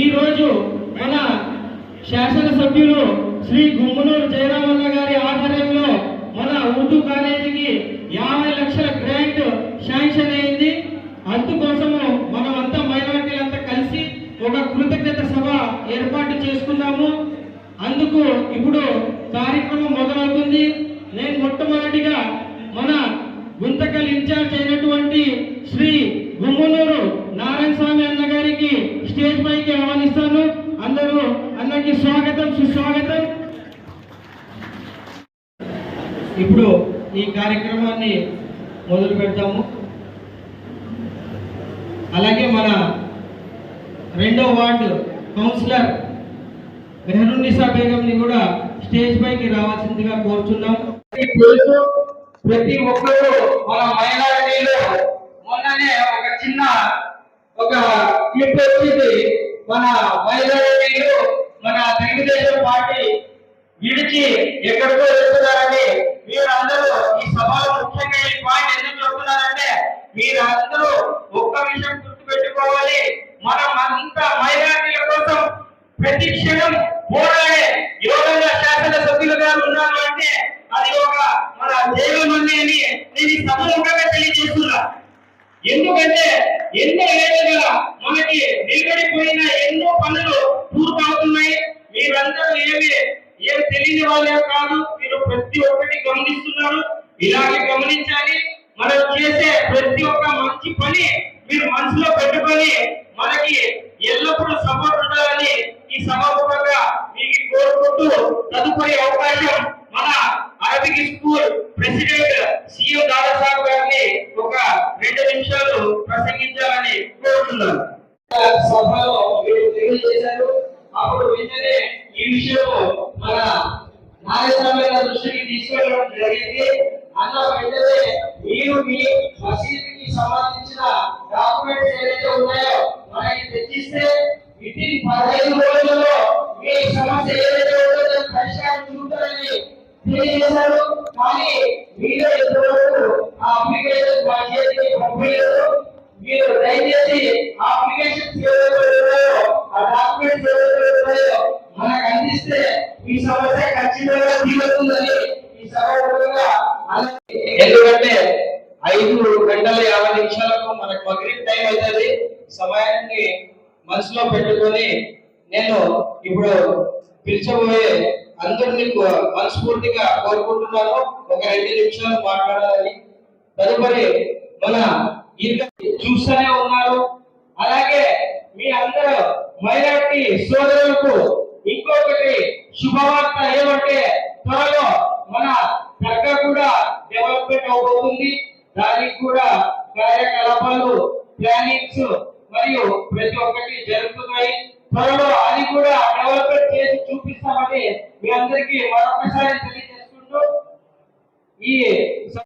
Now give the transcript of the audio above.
ఈరోజు మన శాసనసభ్యులు శ్రీ గుమ్మనూరు జయరామన్న గారి ఆధ్వర్యంలో మన ఉర్దూ కాలేజీకి యాభై లక్షల గ్రాంట్ శాంక్షన్ అయింది. అందుకోసము మనమంతా మైనార్టీలంతా కలిసి ఒక కృతజ్ఞత సభ ఏర్పాటు చేసుకున్నాము. అందుకు ఇప్పుడు కార్యక్రమం మొదలవుతుంది. నేను మొట్టమొదటిగా మన గుంతకల్ ఇన్ఛార్జ్ అయినటువంటి శ్రీ గుమ్మనూరు నారాయణ స్వామి స్టేజ్ పైకి ఆహ్వానిస్తాను. అందరూ అన్నకి స్వాగతం సుస్వాగతం. ఇప్పుడు ఈ కార్యక్రమాన్ని మొదలు పెడతాము. అలాగే మన రెండో వార్డు కౌన్సిలర్ మెహరున్నిసా బేగంని కూడా స్టేజ్ పైకి రావాల్సిందిగా కోరుతున్నాం ప్రతి ఒక్కరూ మన మైనారిటీలో మొన్ననే ఒక చిన్న ఒక క్లిప్ వచ్చింది. మన మహిళలు మన తెలుగుదేశం పార్టీ విడిచి ఎక్కడికో వెళ్తున్నారని మీరందరూ ఈ సభలో ముఖ్యంగా ఈ పాయింట్ ఎందుకు చెప్తున్నారంటే మీరందరూ ఒక్క విషయం గుర్తుపెట్టుకోవాలి. మనం అంతా మైనారిటీల కోసం ప్రతి క్షణం పోరాడే యోగంగా శాసన సభ్యులుగా ఉన్నాను అంటే అది ఒక మన దేవుని అని నేను ఈ సభముఖంగా తెలియజేస్తున్నా. ఎందుకంటే ఎన్నో ఏళ్ళుగా మనకి నిలబడిపోయిన ఎన్నో పనులు పూర్తవుతున్నాయి. మీరందరూ ఏమి ఏమి తెలియని వాళ్ళే కాదు మీరు ప్రతి ఒక్కటి గమనిస్తున్నారు. ఇలాగే గమనించాలి. మనం చేసే ప్రతి ఒక్క మంచి పని మీరు మనసులో పెట్టుకొని మనకి ఎల్లప్పుడూ సపోర్ట్ ఉండాలని ఈ సభాముఖంగా మీకు కోరుకుంటూ తదుపరి అవకాశం మన Arabic school president CM Dadasaheb గారిని ఒక రెండు నిమిషాలు ప్రసంగించాలని కోరుతున్నాను. సభలో మీరు తెలియజేశారు. అప్పుడు వెంటనే ఈ విషయంలో మన నాగస్వామి దృష్టికి తీసుకెళ్ళడం జరిగింది. అన్న వెంటనే మీరు మీ మసీదుకి సంబంధించిన డాక్యుమెంట్స్ ఏదైతే ఉన్నాయో మనకి తెచ్చిస్తే విత్ పదహైదు రోజుల్లో మీ సమస్య ఏదైతే ఉందో దాన్ని పరిష్కారం చూపుతారని తెలియజేశారు. కానీ మీరే ఇంతవరకు ఆ అప్లికేషన్ మా చేతికి పంపించలేదు. మీరు దయచేసి అప్లికేషన్ అప్లికేషన్స్ ఏవైతే ఆ డాక్యుమెంట్స్ ఏవైతే మనకు అందిస్తే ఈ సమస్య ఖచ్చితంగా తీరుతుందని ఈ సభాముఖంగా ఎందుకంటే ఐదు గంటల యాభై నిమిషాలకు మనకు మగ్రిబ్ టైం అవుతుంది. సమయాన్ని మనసులో పెట్టుకొని నేను ఇప్పుడు పిలిచబోయే అందరినీ కో- మనస్ఫూర్తిగా కోరుకుంటున్నాను. ఒక రెండు నిమిషాలు మాట్లాడాలని తదుపరి మన చూస్తూనే ఉన్నారు. అలాగే మీ అందరూ మైనార్టీ సోదరులకు ఇంకొకటి శుభవార్త ఏమంటే త్వరలో మన దర్గా కూడా డెవలప్మెంట్ అవబోతుంది. దానికి కూడా కార్యకలాపాలు ప్లానింగ్స్ మరియు ప్రతి ఒక్కటి జరుగుతున్నాయి. త్వరలో అది కూడా డెవలప్మెంట్ చేసి చూపిస్తామని మీ అందరికీ మరొకసారి తెలియజేసుకుంటూ ఈ